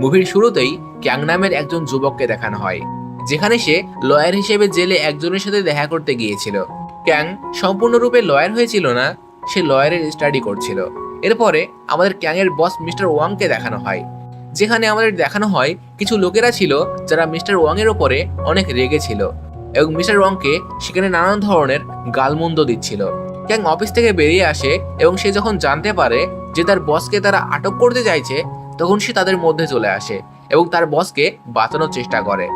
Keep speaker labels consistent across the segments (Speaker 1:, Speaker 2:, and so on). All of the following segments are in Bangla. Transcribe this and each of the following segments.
Speaker 1: মুভির শুরুতেই ক্যাং নামের একজন যুবককে দেখানো হয়, যেখানে সে লয়ার হিসেবে জেলে একজনের সাথে দেখা করতে গিয়েছিল। ক্যাং সম্পূর্ণরূপে লয়ার হয়েছিল না, সে লয়ারের স্টাডি করছিল। এরপরে আমাদের ক্যাংয়ের বস মিস্টার ওয়াংকে দেখানো হয়, যেখানে আমাদের দেখানো হয় কিছু লোকেরা ছিল যারা মিস্টার ওয়াংয়ের ওপরে অনেক রেগে ছিল এবং মিস্টার ওয়াংকে সেখানে নানান ধরনের গালমন্দ দিচ্ছিল। ক্যাং অফিস থেকে বেরিয়ে আসে এবং সে যখন জানতে পারে যে তার বসকে তারা আটক করতে চাইছে তখন সে তাদের মধ্যে চলে আসে এবং তার বসকে বাঁচানোর চেষ্টা করে।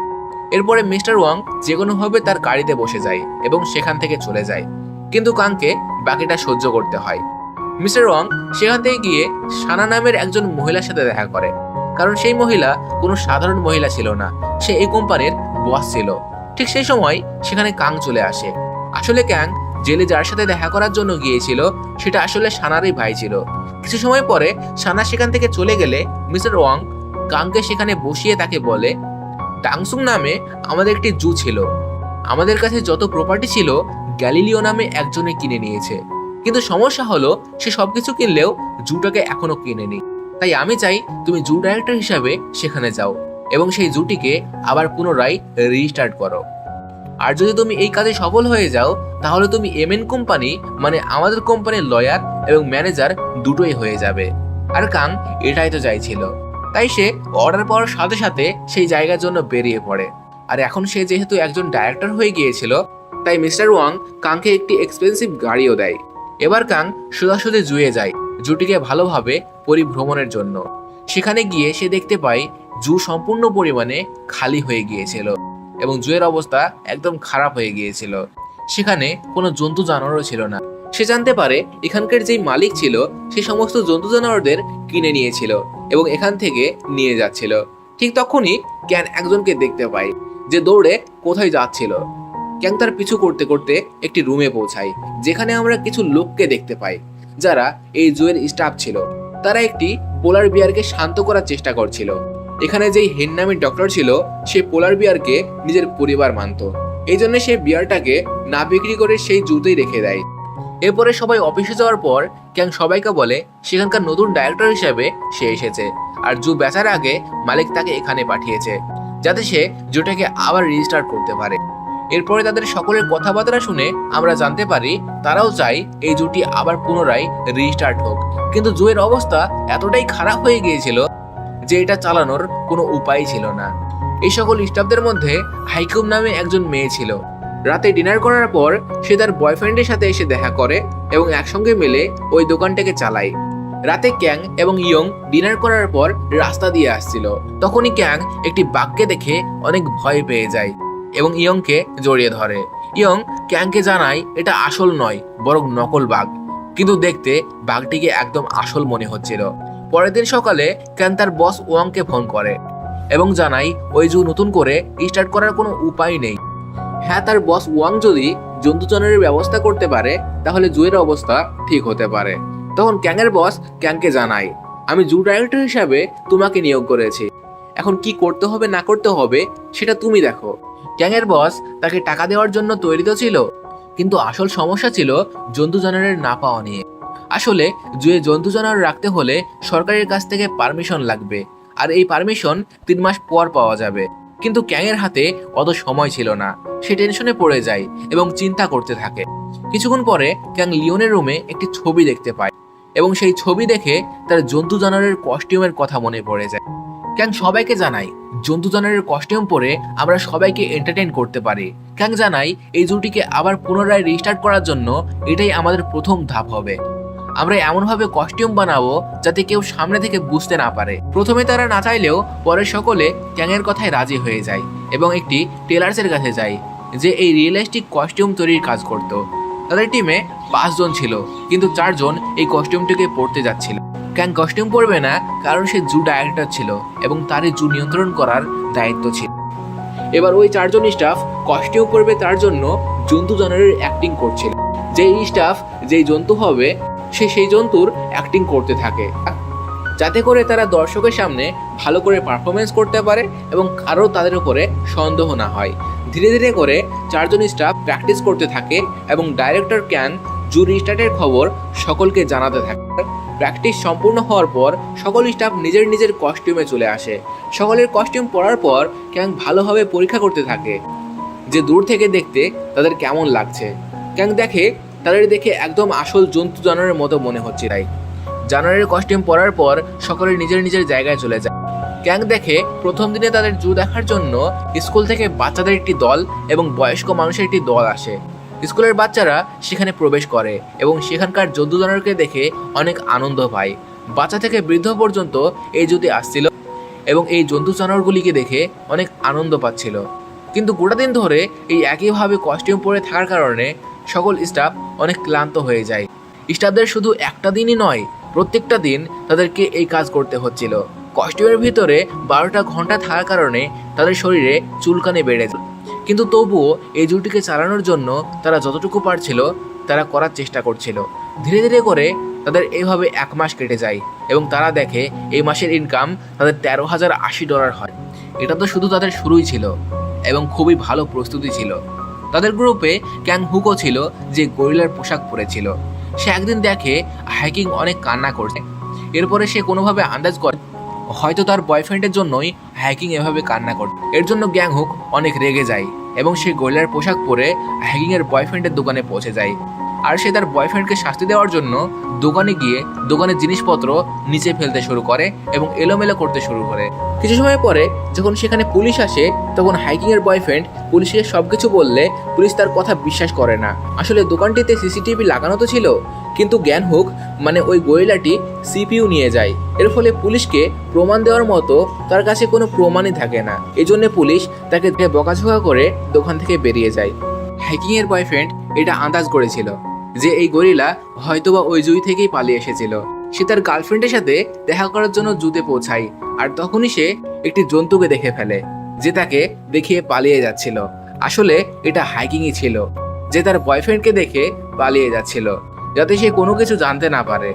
Speaker 1: এরপরে মিস্টার ওয়াং যে কোনোভাবে তার গাড়িতে বসে যায় এবং সেখান থেকে চলে যায়। কিন্তু কাংকে বাকিটা সহ্য করতে হয়। মিস্টার ওয়াং সেখান থেকে গিয়ে সানা নামের একজন মহিলার সাথে দেখা করে। কারণ সেই মহিলা কোনো সাধারণ মহিলা ছিল না, সে এই কোম্পানির বস ছিল। ঠিক সেই সময় সেখানে কাং চলে আসে। আসলে ক্যাং জেলে যার সাথে দেখা করার জন্য গিয়েছিল, সেটা আসলে সানারই ভাই ছিল। কিছু সময় পরে সানা সেখান থেকে চলে গেলে মিস্টার ওয়াং কাংকে সেখানে বসিয়ে তাকে বলে, ডাংসুং নামে আমাদের একটি জু ছিল। আমাদের কাছে যত প্রপার্টি ছিল, গ্যালিলিও নামে একজনে কিনে নিয়েছে। কিন্তু সমস্যা হলো, সে সবকিছু কিনলেও জুটাকে এখনও কিনেনি। তাই আমি চাই তুমি জু ডাইরেক্টর হিসাবে সেখানে যাও এবং সেই জুটিকে আবার পুনরায় রিস্টার্ট করো। আর যদি তুমি এই কাজে সফল হয়ে যাও, তাহলে তুমি এমএন কোম্পানি মানে আমাদের কোম্পানির লয়ার এবং ম্যানেজার দুটোই হয়ে যাবে। আর কাং, এটাই তো চাইছিল। তাই সে অর্ডার পাওয়ার সাথে সাথে সেই জায়গার জন্য বেরিয়ে পড়ে। আর এখন সে যেহেতু একজন ডাইরেক্টর হয়ে গিয়েছিল, তাই মিস্টার ওয়াং কাংকে একটি এক্সপেন্সিভ গাড়িও দেয়। এবার কাং সোজাসুজি জুয়ে যায় জুটিকে ভালোভাবে পরিভ্রমণের জন্য। সেখানে গিয়ে সে দেখতে পায় জু সম্পূর্ণ পরিমাণে খালি হয়ে গিয়েছিল। এবং জুয়ের অবস্থা একদম খারাপ হয়ে গিয়েছিল। সেখানে কোনো জন্তু জানোয়ারও ছিল না। সে জানতে পারে এখানকার যেই মালিক ছিল, সে সমস্ত জন্তু জানোয়ারদের কিনে নিয়েছিল এবং এখান থেকে নিয়ে যাচ্ছিল। ঠিক তখনই ক্যান একজনকে দেখতে পায় যে দৌড়ে কোথায় যাচ্ছিল। ক্যাং তার পিছু করতে করতে একটি রুমে পৌঁছায়, যেখানে আমরা কিছু লোককে দেখতে পাই, যারা এই জুয়ের স্টাফ ছিল। তারা একটি পোলার বিয়ারকে শান্ত করার চেষ্টা করছিল। এখানে যেই হেন নামের ডক্টর ছিল, সে পোলার বিয়ারকে নিজের পরিবার মানত। এই জন্য সে বিয়ারটাকে না বিক্রি করে সেই জুতেই রেখে দেয়। এরপরে সবাই অফিসে যাওয়ার পর ক্যাং সবাইকে বলে, সেখানকার নতুন ডাইরেক্টর হিসেবে সে এসেছে। আর জু বেচার আগে মালিক তাকে এখানে পাঠিয়েছে, যাতে সে জুটাকে আবার রেজিস্টার করতে পারে। এরপরে তাদের সকলের কথাবার্তা শুনে আমরা জানতে পারি, তারাও চাই এই জুটি আবার পুনরায় রিস্টার্ট হোক। কিন্তু জুয়ের অবস্থা এতটাই খারাপ হয়ে গিয়েছিল যে এটা চালানোর কোনো উপায় ছিল না। এই সকল স্টাফদের মধ্যে হাইকুম নামে একজন মেয়ে ছিল। রাতে ডিনার করার পর সে তার বয়ফ্রেন্ডের সাথে এসে দেখা করে এবং একসঙ্গে মিলে ওই দোকানটাকে চালায়। রাতে ক্যাং এবং ইয়ং ডিনার করার পর রাস্তা দিয়ে আসছিল। তখনই ক্যাং একটি বাঘকে দেখে অনেক ভয় পেয়ে যায় এবং ইয়ংকে জড়িয়ে ধরে। ইয়ং ক্যাংকে জানায়, এটা আসল নয়, বরং নকল বাঘ। কিন্তু দেখতে বাঘটিকে একদম আসল মনে হচ্ছিল। পরের দিন সকালে ক্যাং তার বস ওয়াংকে ফোন করে এবং জানাই ওই জু নতুন করে স্টার্ট করার কোনো উপায় নেই। হ্যাঁ তার বস ওয়াং যদি জন্তুজনের ব্যবস্থা করতে পারে, তাহলে জুয়ের অবস্থা ঠিক হতে পারে। তখন ক্যাংয়ের বস ক্যাংকে জানায়, আমি জু ডাইরেক্টর হিসাবে তোমাকে নিয়োগ করেছি। এখন কি করতে হবে, না করতে হবে, সেটা তুমি দেখো। ক্যাংয়ের বস তাকে টাকা দেওয়ার জন্য তৈরি তো ছিল, কিন্তু আসল সমস্যা ছিল জন্তু না পাওয়া নিয়ে। আসলে জুয়ে জন্তু জানোয়ার রাখতে হলে সরকারের কাছ থেকে পারমিশন লাগবে। আর এই পারমিশন তিন মাস পর পাওয়া যাবে। কিন্তু ক্যাংয়ের হাতে অত সময় ছিল না। সে টেনশনে পড়ে যায় এবং চিন্তা করতে থাকে। কিছুক্ষণ পরে ক্যাং লিওনের রুমে একটি ছবি দেখতে পায় এবং সেই ছবি দেখে তার জন্তু জানোয়ারের কস্টিউমের কথা মনে পড়ে যায়। ক্যাং সবাইকে জানাই জন্তু জানোয়ারের কস্টিউম পরে আমরা সবাইকে এন্টারটেইন করতে পারি। ক্যাং জানাই এই জুটিকে আবার পুনরায় রিস্টার্ট করার জন্য এটাই আমাদের প্রথম ধাপ হবে। আমরা এমনভাবে কস্টিউম বানাবো যাতে কেউ সামনে থেকে বুঝতে না পারে। প্রথমে তারা না চাইলেও পরে সকলে ক্যাংয়ের কথায় রাজি হয়ে যায় এবং একটি টেলার্সের কাছে যায় যে এই রিয়েলিস্টিক কস্টিউম তৈরির কাজ করত। তাদের টিমে পাঁচজন ছিল, কিন্তু চারজন এই কস্টিউমটিকে পড়তে যাচ্ছিল। ক্যাং কস্টিউম পরবে না কারণ সে জু ডাইরেক্টর ছিল এবং তারই জু নিয়ন্ত্রণ করার দায়িত্ব ছিল। এবার ওই চারজন স্টাফ কস্টিউম পরবে তার জন্য জন্তু জানোয়ারের অ্যাক্টিং করছিল। যেই স্টাফ যেই জন্তু হবে সে সেই জন্তুর অ্যাক্টিং করতে থাকে। যাতে করে তারা দর্শকের সামনে ভালো করে পারফরমেন্স করতে পারে এবং কারও তাদের উপরে সন্দেহ না হয়। ধীরে ধীরে করে চারজন স্টাফ প্র্যাকটিস করতে থাকে এবং ডাইরেক্টর ক্যান জু স্টার্টের খবর সকলকে জানাতে থাকে। প্র্যাকটিস সম্পূর্ণ হওয়ার পর সকল স্টাফ নিজের নিজের কস্টিউমে চলে আসে। সকলের কস্টিউম পরার পর ক্যাং ভালোভাবে পরীক্ষা করতে থাকে যে দূর থেকে দেখতে তাদের কেমন লাগছে। ক্যাং দেখে তাদের দেখে একদম আসল জন্তু জানোয়ারের মতো মনে হচ্ছে তাই। জানোয়ারের কস্টিউম পরার পর সকলে নিজের নিজের জায়গায় চলে যায়। ক্যাং দেখে প্রথম দিনে তাদের জু দেখার জন্য স্কুল থেকে বাচ্চাদের একটি দল এবং বয়স্ক মানুষের একটি দল আসে। স্কুলের বাচ্চারা সেখানে প্রবেশ করে এবং সেখানকার জন্তু জানোয়ারকে দেখে অনেক আনন্দ পায়। বাচ্চা থেকে বৃদ্ধ পর্যন্ত এই জুতে আসছিল এবং এই জন্তু জানোয়ারগুলিকে দেখে অনেক আনন্দ পাচ্ছিল। কিন্তু গোটা দিন ধরে এই একইভাবে কস্টিউম পরে থাকার কারণে সকল স্টাফ অনেক ক্লান্ত হয়ে যায়। স্টাফদের শুধু একটা দিনই নয়, প্রত্যেকটা দিন তাদেরকে এই কাজ করতে হচ্ছিল। কস্টিউমের ভিতরে বারোটা ঘণ্টা থাকার কারণে তাদের শরীরে চুলকানি বেড়ে যায়। কিন্তু তবুও এই জুটিকে চালানোর জন্য তারা যতটুকু পারছিল, তারা করার চেষ্টা করছিল। ধীরে ধীরে করে তাদের এভাবে এক মাস কেটে যায় এবং তারা দেখে এই মাসের ইনকাম তাদের তেরো হাজার আশি ডলার হয়। এটা তো শুধু তাদের শুরুই ছিল এবং খুবই ভালো প্রস্তুতি ছিল। তাদের গ্রুপে ক্যাং হুকো ছিল, যে গরিলার পোশাক পরেছিল। সে একদিন দেখে হাইকিং অনেক কান্না করছে। এরপরে সে কোনোভাবে আন্দাজ করে, হয়তো তার বয়ফ্রেন্ডের জন্যই হাইকিং এভাবে কান্না করছে। এর জন্য গ্যাং হুক অনেক রেগে যায় এবং সে গরিলার পোশাক পরে হাইকিং এর বয়ফ্রেন্ডের দোকানে পৌঁছে যায়। আর সে তার বয়ফ্রেন্ডকে শাস্তি দেওয়ার জন্য দোকানে গিয়ে দোকানের জিনিসপত্র নিচে ফেলতে শুরু করে এবং এলোমেলো করতে শুরু করে। কিছু সময় পরে যখন সেখানে পুলিশ আসে, তখন হাইকিংয়ের বয়ফ্রেন্ড পুলিশকে সবকিছু বললে পুলিশ তার কথা বিশ্বাস করে না। আসলে দোকানটিতে সিসিটিভি লাগানো তো ছিল, কিন্তু জ্ঞান হুক মানে ওই গোয়েলাটি সিপিইউ নিয়ে যায়। এর ফলে পুলিশকে প্রমাণ দেওয়ার মতো তার কাছে কোনো প্রমাণই থাকে না। এই জন্য পুলিশ তাকে বকাঝোকা করে দোকান থেকে বেরিয়ে যায়। হাইকিং এর বয়ফ্রেন্ড এটা আন্দাজ করেছিল যে এই গরিলা হয়তোবা ওই জুই থেকেই পালিয়ে এসেছিল। সে তার গার্লফ্রেন্ডের সাথে দেখা করার জন্য জুতে পৌঁছায়, আর তখনই সে একটি জন্তুকে দেখে ফেলে। যে তাকে দেখিয়ে পালিয়ে যাচ্ছিল। আসলে এটা হাইকিংই ছিল। যে তার বয়ফ্রেন্ডকে দেখে পালিয়ে যাচ্ছিল, যাতে সে কোনো কিছু জানতে না পারে।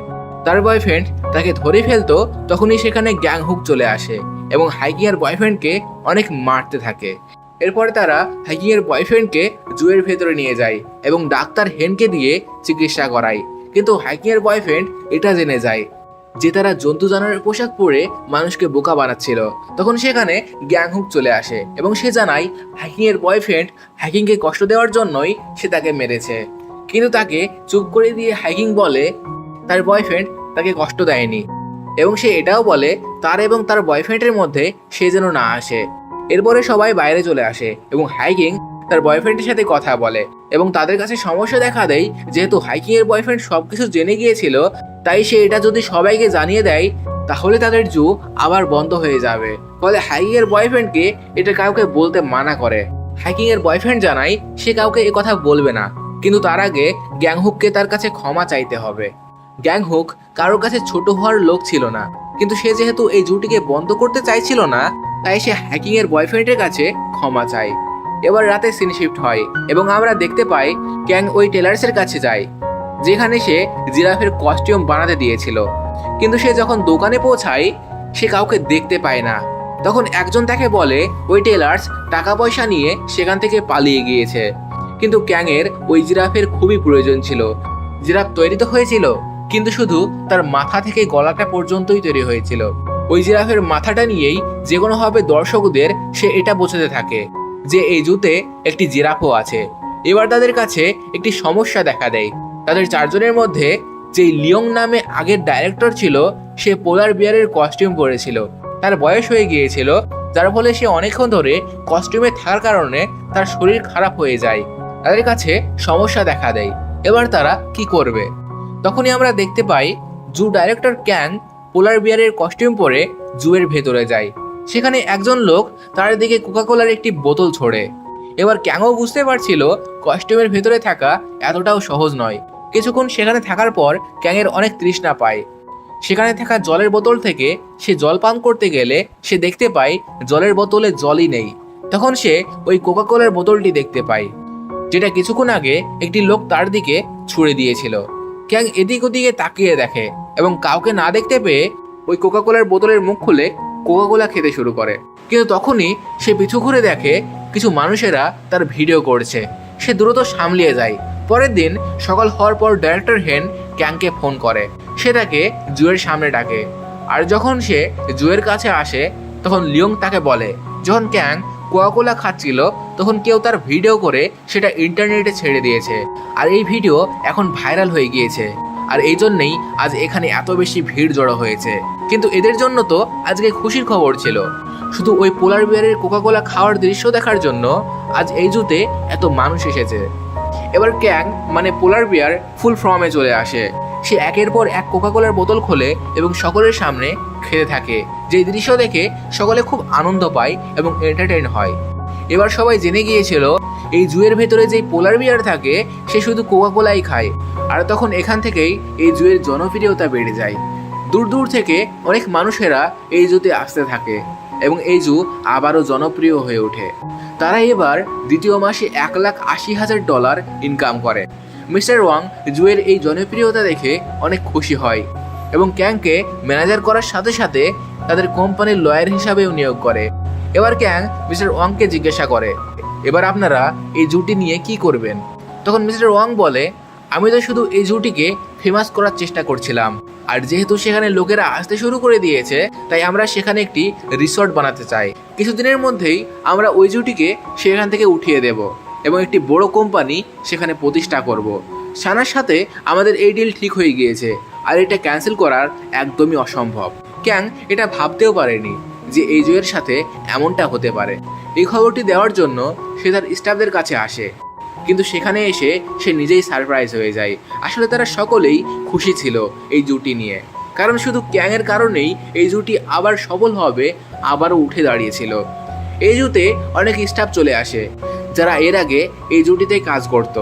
Speaker 1: তার বয়ফ্রেন্ড তাকে ধরে ফেলতো তখনই সেখানে গ্যাং হুক চলে আসে এবং হাইকিং এর বয়ফ্রেন্ডকে অনেক মারতে থাকে। এরপরে তারা হাইকিং এর বয়ফ্রেন্ডকে জুয়ের ভেতরে নিয়ে যায় এবং ডাক্তার হেনকে দিয়ে চিকিৎসা করায়। কিন্তু হাইকিং এর বয়ফ্রেন্ড এটা জেনে যায় যে তারা জন্তু জানোয়ারের পোশাক পরে মানুষকে বোকা বানাচ্ছিল। তখন সেখানে গ্যাংহুক চলে আসে এবং সে জানায় এর বয়ফ্রেন্ড হ্যাকিংকে কষ্ট দেওয়ার জন্যই সে তাকে মেরেছে। কিন্তু তাকে চুপ করে দিয়ে হ্যাকিং বলে, তার বয়ফ্রেন্ড তাকে কষ্ট দেয়নি। এবং সে এটাও বলে, তার এবং তার বয়ফ্রেন্ডের মধ্যে সে যেন না আসে। এরপরে সবাই বাইরে চলে আসে এবং হাইকিং তার বয়ফ্রেন্ডের সাথে কথা বলে এবং তাদের কাছে সমস্যা দেখা দেয়, যেহেতু হাইকিং এর বয়ফ্রেন্ড সবকিছু জেনে গিয়েছিল, তাই সে এটা যদি সবাইকে জানিয়ে দেয়, তাহলে তাদের জু আবার বন্ধ হয়ে যাবে। ফলে হাইকিং এর বয়ফ্রেন্ডকে এটা কাউকে বলতে মানা করে। হাইকিং এর বয়ফ্রেন্ড জানায়, সে কাউকে এ কথা বলবে না। কিন্তু তার আগে গ্যাংহুককে তার কাছে ক্ষমা চাইতে হবে। গ্যাংহুক কারোর কাছে ছোট হওয়ার লোক ছিল না। কিন্তু সে যেহেতু এই জুটিকে বন্ধ করতে চাইছিল না, তাই সে হ্যাকিং এর বয়ফ্রেন্ডের কাছে ক্ষমা চায়। এবার রাতে সিন শিফট হয় এবং আমরা দেখতে পাই ক্যাং ওই টেলার্সের কাছে যায়, যেখানে সে জিরাফের কস্টিউম বানাতে দিয়েছিল। কিন্তু সে যখন দোকানে পৌঁছায়, সে কাউকে দেখতে পায় না। তখন একজন তাকে বলে, ওই টেলার্স টাকা পয়সা নিয়ে সেখান থেকে পালিয়ে গিয়েছে। কিন্তু ক্যাংয়ের ওই জিরাফের খুবই প্রয়োজন ছিল। জিরাফ তৈরি তো হয়েছিল, কিন্তু শুধু তার মাথা থেকে গলাটা পর্যন্তই তৈরি হয়েছিল। ওই জিরাফের মাথাটা নিয়েই যে কোনোভাবে দর্শকদের সে এটা বোঝাতে থাকে। যে এই জুতে একটি জিরাফও আছে। এবার তাদের কাছে একটি সমস্যা দেখা দেয়। তাদের চারজনের মধ্যে যে লিয়ং নামে আগের ডাইরেক্টর ছিল, সে পোলার বিয়ারের কস্টিউম পরেছিল। তার বয়স হয়ে গিয়েছিল, যার ফলে সে অনেকক্ষণ ধরে কস্টিউমে থাকার কারণে তার শরীর খারাপ হয়ে যায়। তাদের কাছে সমস্যা দেখা দেয়। এবার তারা কি করবে? তখনই আমরা দেখতে পাই, জু ডাইরেক্টর ক্যাং পোলার বিয়ারের কস্টিউম পরে জুয়ের ভেতরে যায়। সেখানে একজন লোক তার দিকে কোকাকোলার একটি বোতল ছোড়ে। এবার ক্যাংও বুঝতে পারছিল কস্টিউমের ভেতরে থাকা এতটাও সহজ নয়। কিছুক্ষণ সেখানে থাকার পর ক্যাংয়ের অনেক তৃষ্ণা পায়। সেখানে থাকা জলের বোতল থেকে সে জল পান করতে গেলে সে দেখতে পায় জলের বোতলে জলই নেই। তখন সে ওই কোকাকোলার বোতলটি দেখতে পায়, যেটা কিছুক্ষণ আগে একটি লোক তার দিকে ছুড়ে দিয়েছিল। ক্যাং এদিক ওদিকে তাকিয়ে দেখে এবং কাউকে না দেখতে পেয়ে ওই কোকাকোলার বোতলের মুখ খুলে কোকাকোলা খেতে শুরু করে। কিন্তু তখনই সে পিছু ঘুরে দেখে কিছু মানুষেরা তার ভিডিও করছে। সে দ্রুত সামলিয়ে যায়। পরের দিন সকাল হওয়ার পর ডাইরেক্টর হেন ক্যাংকে ফোন করে। সে তাকে জুয়ের সামনে ডাকে। আর যখন সে জুয়ের কাছে আসে, তখন লিওং তাকে বলে, যখন ক্যাং কোয়াকোলা খাচ্ছিল, তখন কেউ তার ভিডিও করে সেটা ইন্টারনেটে ছেড়ে দিয়েছে। আর এই ভিডিও এখন ভাইরাল হয়ে গিয়েছে। আর এই জন্যেই আজ এখানে এত বেশি ভিড় জড়ো হয়েছে। কিন্তু এদের জন্য তো আজকে খুশির খবর ছিল। শুধু ওই পোলার বিয়ারের কোকাকোলা খাওয়ার দৃশ্য দেখার জন্য আজ এই জুতে এত মানুষ এসেছে। এবার ক্যাং মানে পোলার বিয়ার, ফুল ফর্মে চলে আসে। সে একের পর এক কোকাকোলার বোতল খোলে এবং সকলের সামনে খেতে থাকে। যে দৃশ্য দেখে সকলে খুব আনন্দ পায় এবং এন্টারটেইন হয়। এবার সবাই জেনে গিয়েছিল, এই জুয়ের ভেতরে যেই পোলার বিয়ার থাকে, সে শুধু কোকাকোলাই খায়। আর তখন এখান থেকেই এই জুয়ের জনপ্রিয়তা বেড়ে যায়। দূর দূর থেকে অনেক মানুষেরা এই জুতে আসতে থাকে এবং এই জু আবারও জনপ্রিয় হয়ে ওঠে। তারা এবার দ্বিতীয় মাসে এক লাখ আশি হাজার ডলার ইনকাম করে। মিস্টার ওয়াং জুয়ের এই জনপ্রিয়তা দেখে অনেক খুশি হয় এবং ক্যাংকে ম্যানেজার করার সাথে সাথে তাদের কোম্পানির লয়ার হিসাবেও নিয়োগ করে। এবার ক্যাং মিস্টার ওয়াংকে জিজ্ঞাসা করে, এবার আপনারা এই জুটি নিয়ে কি করবেন? তখন মিস্টার ওয়াং বলে, আমি তো শুধু এই জুটিকে ফেমাস করার চেষ্টা করছিলাম। আর যেহেতু সেখানে লোকেরা আসতে শুরু করে দিয়েছে, তাই আমরা সেখানে একটি রিসর্ট বানাতে চাই। কিছুদিনের মধ্যেই আমরা ওই জুটিকে সেখান থেকে উঠিয়ে দেব এবং একটি বড় কোম্পানি সেখানে প্রতিষ্ঠা করব। সানার সাথে আমাদের এই ডিল ঠিক হয়ে গিয়েছে, আর এটা ক্যান্সেল করার একদমই অসম্ভব। ক্যাং এটা ভাবতেও পারেনি। যে এই জয়ের সাথে এমনটা হতে পারে। এই খবরটি দেওয়ার জন্য সে তার স্টাফদের কাছে আসে। কিন্তু সেখানে এসে সে নিজেই সারপ্রাইজ হয়ে যায়। আসলে তারা সকলেই খুশি ছিল এই জুটি নিয়ে। কারণ শুধু ক্যাংয়ের কারণেই এই জুটি আবার সফল হবে, আবারও উঠে দাঁড়িয়েছিল। এই জুতে অনেক স্টাফ চলে আসে, যারা এর আগে এই জুটিতে কাজ করত।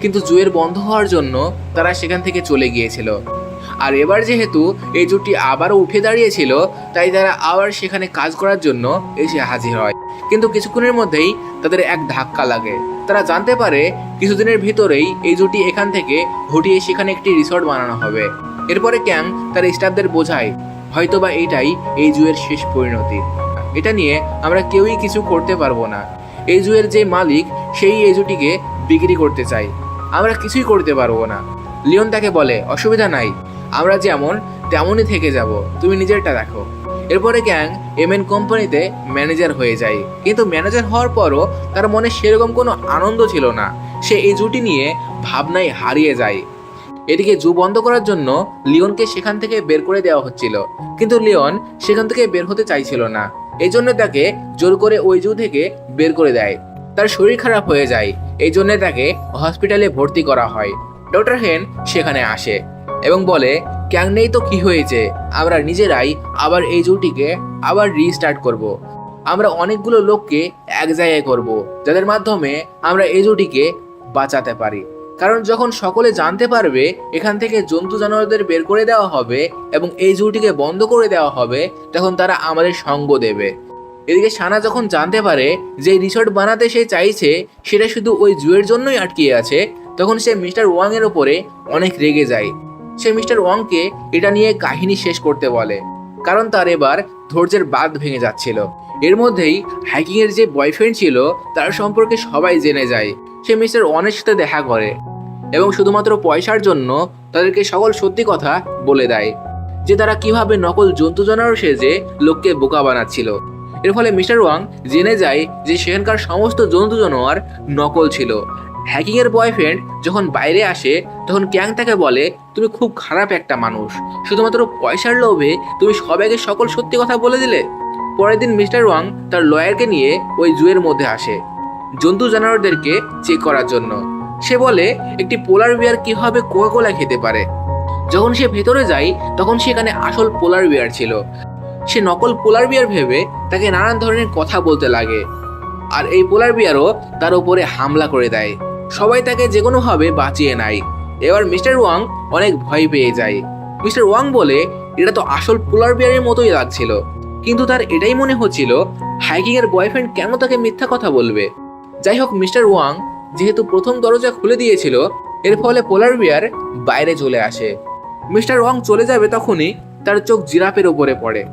Speaker 1: কিন্তু জুয়ের বন্ধ হওয়ার জন্য তারা সেখান থেকে চলে গিয়েছিল। আর এবার যেহেতু এই জুটি আবারও উঠে দাঁড়িয়েছিল, তাই তারা আবার সেখানে কাজ করার জন্য এসে হাজির হয়। কিন্তু কিছুক্ষণের মধ্যেই তাদের এক ধাক্কা লাগে। তারা জানতে পারে কিছুদিনের ভিতরেই এই জুটি এখান থেকে হটিয়ে সেখানে একটি রিসর্ট বানানো হবে। এরপরে ক্যাং তার স্টাফদের বোঝায়, হয়তোবা এটাই এই জুয়ের শেষ পরিণতি। এটা নিয়ে আমরা কেউই কিছু করতে পারব না। এই জুয়ের যে মালিক, সেই এই জুটিকে বিক্রি করতে চাই। আমরা কিছুই করতে পারব না। লিওন তাকে বলে, অসুবিধা নাই। আমরা যেমন তেমনই থেকে যাব, তুমি নিজেরটা দেখো। এরপরে গ্যাং এমএন কোম্পানিতে ম্যানেজার হয়ে যায়। কিন্তু ম্যানেজার হওয়ার পরও তার মনে সেরকম কোনো আনন্দ ছিল না। সে এই জুটি নিয়ে ভাবনায় হারিয়ে যায়। এদিকে জু বন্ধ করার জন্য লিওনকে সেখান থেকে বের করে দেওয়া হচ্ছিল। কিন্তু লিওন সেখান থেকে বের হতে চাইছিল না। এই জন্য তাকে জোর করে ওই জু থেকে বের করে দেয়। তার শরীর খারাপ হয়ে যায়। এই জন্য তাকে হসপিটালে ভর্তি করা হয়। ডক্টর হেন সেখানে আসে। এবং বলে নেই তো কি হয়েছে? আমরা নিজেরাই আবার এই জুটিকে আবার রিস্টার্ট করব। আমরা অনেকগুলো লোককে এক জায়গায় করব, যাদের মাধ্যমে আমরা এই জুটিকে বাঁচাতে পারি। কারণ যখন সকলে জানতে পারবে, এখান থেকে জন্তু জানোয়ারদের বের করে দেওয়া হবে এবং এই জুটিকে বন্ধ করে দেওয়া হবে, তখন তারা আমাদের সঙ্গ দেবে। এদিকে সানা যখন জানতে পারে যে রিসর্ট বানাতে সে চাইছে, সেটা শুধু ওই জুয়ের জন্যই আটকিয়ে আছে, তখন সে মিস্টার ওয়াং এর ওপরে অনেক রেগে যায়। সে মিস্টার ওয়াংকে এটা নিয়ে কাহিনী শেষ করতে বলে, কারণ তার এবার ধৈর্যের বাঁধ ভেঙে যাচ্ছিল। এর মধ্যেই হ্যাকিং এর যে বয়ফ্রেন্ড ছিল, তার সম্পর্কে সবাই জেনে যায়, সে মিস্টার ওয়ানের সাথে দেখা করে এবং শুধুমাত্র পয়সার জন্য তাদেরকে সকল সত্যি কথা বলে দেয়, যে তারা কীভাবে নকল জন্তু জানোয়ার সেজে লোককে বোকা বানাচ্ছিল। এর ফলে মিস্টার ওয়াং জেনে যায় যে সেখানকার সমস্ত জন্তু জানোয়ার নকল ছিল হ্যাকিং এর বয়ফ্রেন্ড যখন বাইরে আসে, তখন ক্যাং তাকে বলে, তুমি খুব খারাপ একটা মানুষ। শুধুমাত্র পয়সার লোভে তুমি সবাইকে সকল সত্যি কথা বলে দিলে? পরের দিন মিস্টার ওয়াং তার লয়ারকে নিয়ে ওই জুয়ের মধ্যে আসে, জন্তু জানোয়ারদেরকে চেক করার জন্য। সে বলে, একটি পোলার বিয়ার কীভাবে কোকাকোলা খেতে পারে? যখন সে ভেতরে যায়, তখন সেখানে আসল পোলার বিয়ার ছিল। সে নকল পোলার বিয়ার ভেবে তাকে নানান ধরনের কথা বলতে লাগে। আর এই পোলার বিয়ারও তার উপরে হামলা করে দেয়। সবাই তাকে যে কোনোভাবে বাঁচিয়ে নেয়। এবার মিস্টার ওয়াং অনেক ভয় পেয়ে যায়। মিস্টার ওয়াং বলে, এটা তো আসল পোলার বিয়ারের মতোই লাগছিল। কিন্তু তার এটাই মনে হচ্ছিল হাইকিং এর বয়ফ্রেন্ড কেন তাকে মিথ্যা কথা বলবে? যাই হোক মিস্টার ওয়াং যেহেতু প্রথম দরজা খুলে দিয়েছিল, এর ফলে পোলার বিয়ার বাইরে চলে আসে। মিস্টার ওয়াং চলে যাবে তখনই তার চোখ জিরাফের উপরে পড়ে।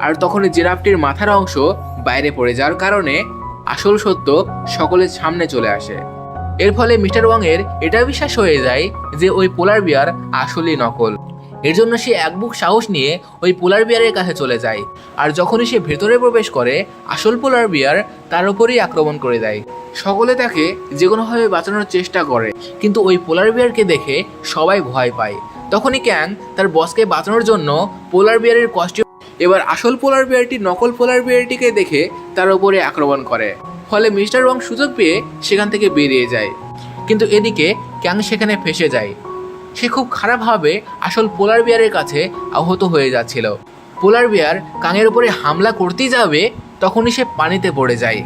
Speaker 1: আর তখনই জিরাফটির মাথার অংশ বাইরে পড়ে যাওয়ার কারণে আসল সত্য সকলের সামনে চলে আসে। এর ফলে মিস্টার ওয়াং এর এটা বিশ্বাস হয়ে যায় যে ওই পোলার বিয়ার আসলেই নকল। এর জন্য সে এক বুক সাহস নিয়ে ওই পোলার বিয়ারের কাছে চলে যায়। আর যখনই সে ভেতরে প্রবেশ করে, আসল পোলার বিয়ার তার উপরেই আক্রমণ করে দেয়। সকলে তাকে যে কোনোভাবে বাঁচানোর চেষ্টা করে, কিন্তু ওই পোলার বিয়ারকে দেখে সবাই ভয় পায়। তখনই ক্যাং তার বসকে বাঁচানোর জন্য পোলার বিয়ারের কস্টিউম এবার আসল পোলার বিয়ারটি নকল পোলার বিয়ারটিকে দেখে তার উপরে আক্রমণ করে। ফলে মিস্টার ওয়াং সুযোগ পেয়ে সেখান থেকে বেরিয়ে যায়। কিন্তু এদিকে ক্যাং সেখানে ফেসে যায়। সে খুব খারাপভাবে আসল পোলার বিয়ারের কাছে আহত হয়ে যাচ্ছিল। পোলার বিয়ার কাঙের উপরে হামলা করতেই যাবে, তখনই সে পানিতে পড়ে যায়।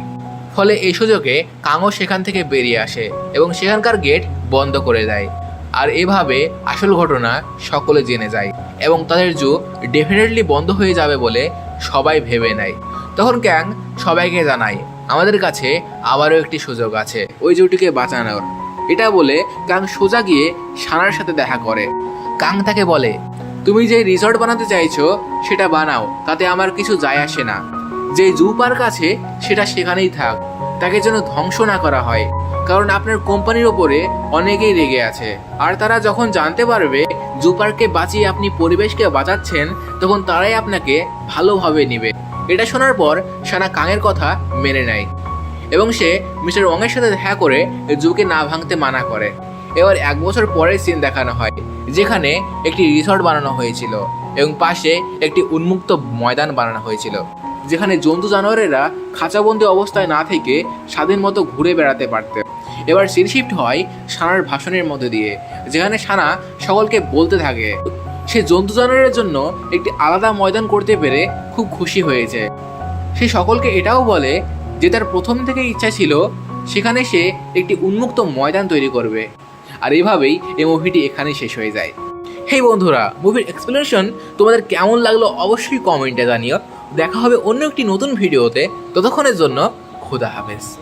Speaker 1: ফলে এই সুযোগে কাঙও সেখান থেকে বেরিয়ে আসে এবং সেখানকার গেট বন্ধ করে দেয়। আর এভাবে আসল ঘটনা সকলে জেনে যায় এবং তাদের জু ডেফিনেটলি বন্ধ হয়ে যাবে বলে সবাই ভেবে নেয়। তখন ক্যাং সবাইকে জানায়, আমাদের কাছে আবারও একটি সুযোগ আছে, ওই জুটিকে বাঁচানোর। এটা বলে কাং সোজা গিয়ে সানার সাথে দেখা করে। কাং তাকে বলে, তুমি যে রিসর্ট বানাতে চাইছো, সেটা বানাও, তাতে আমার কিছু যায় আসে না। যে জু পার্ক আছে, সেটা সেখানেই থাক, তাকে যেন ধ্বংস না করা হয়। কারণ আপনার কোম্পানির ওপরে অনেকেই রেগে আছে। আর তারা যখন জানতে পারবে জু পার্ককে বাঁচিয়ে আপনি পরিবেশকে বাঁচাচ্ছেন, তখন তারাই আপনাকে ভালোভাবে নিবে। এটা শোনার পর সানা কাঙের কথা মেনে নেয় এবং সে মিস্টার ওয়াংয়ের সাথে দেখা করে জুকে না ভাঙতে মানা করে। এবার এক বছর পরের সিন দেখানো হয়, যেখানে একটি রিসর্ট বানানো হয়েছিল এবং পাশে একটি উন্মুক্ত ময়দান বানানো হয়েছিল। যেখানে জন্তু জানোয়ারেরা খাঁচাবন্দি অবস্থায় না থেকে স্বাধীন মতো ঘুরে বেড়াতে পারত। এবার সিন শিফট হয় সানার ভাষণের মধ্যে দিয়ে, যেখানে সানা সকলকে বলতে থাকে। সে জন্তু জানোয়ারের জন্য একটি আলাদা ময়দান করতে পেরে খুব খুশি হয়েছে। সে সকলকে এটাও বলে যে তার প্রথম থেকে ইচ্ছা ছিল সেখানে সে একটি উন্মুক্ত ময়দান তৈরি করবে। আর এভাবেই এই মুভিটি এখানেই শেষ হয়ে যায়। হেই বন্ধুরা, মুভির এক্সপ্লেনেশন তোমাদের কেমন লাগল অবশ্যই কমেন্টে জানিও। দেখা হবে অন্য একটি নতুন ভিডিওতে। ততক্ষণের জন্য খোদা হাফেজ।